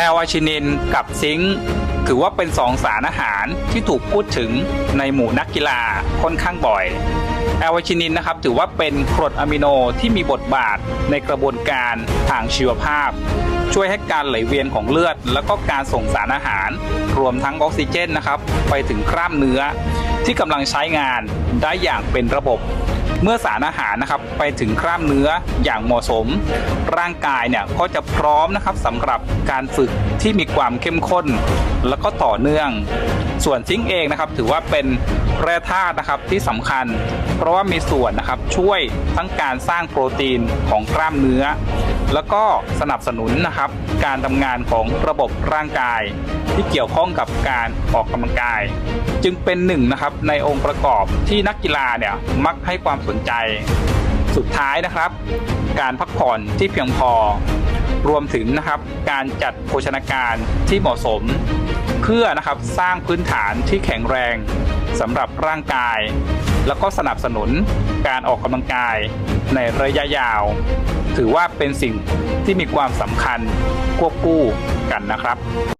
แอลอาชินินกับซิงค์ถือว่าเป็นสองสารอาหารที่ถูกพูดถึงในหมู่นักกีฬาค่อนข้างบ่อยแอลอาชินินนะครับถือว่าเป็นกรดอะมิโนที่มีบทบาทในกระบวนการทางชีวภาพ ช่วยให้การไหลเวียนของเลือด แล้วก็การส่งสารอาหาร รวมทั้งออกซิเจนนะครับ ไปถึงกล้ามเนื้อ ที่กำลังใช้งานได้อย่างเป็นระบบ เมื่อสารอาหารนะครับไปถึงกล้ามเนื้ออย่างเหมาะสม ร่างกายเนี่ยก็จะพร้อมนะครับสำหรับการฝึกที่มีความเข้มข้น แล้วก็ต่อเนื่อง ส่วนซิงเองนะครับ ถือว่าเป็นแร่ธาตุนะครับที่สำคัญ เพราะว่ามีส่วนนะครับช่วยทั้งการสร้างโปรตีนของกล้ามเนื้อ แล้วก็สนับสนุนนะครับการทำงานของระบบร่างกาย ที่เกี่ยวข้องกับการออกกำลังกาย จึงเป็นหนึ่งนะครับในองค์ประกอบที่นักกีฬาเนี่ยมักให้ความสนใจ สุดท้ายนะครับ การพักผ่อนที่เพียงพอ รวมถึงนะครับการจัดโภชนาการที่เหมาะสม เพื่อนะครับสร้างพื้นฐานที่แข็งแรงสำหรับร่างกาย แล้วก็สนับสนุนการออกกำลังกายในระยะยาว ถือว่าเป็นสิ่งที่มีความสำคัญควบคู่กันนะครับ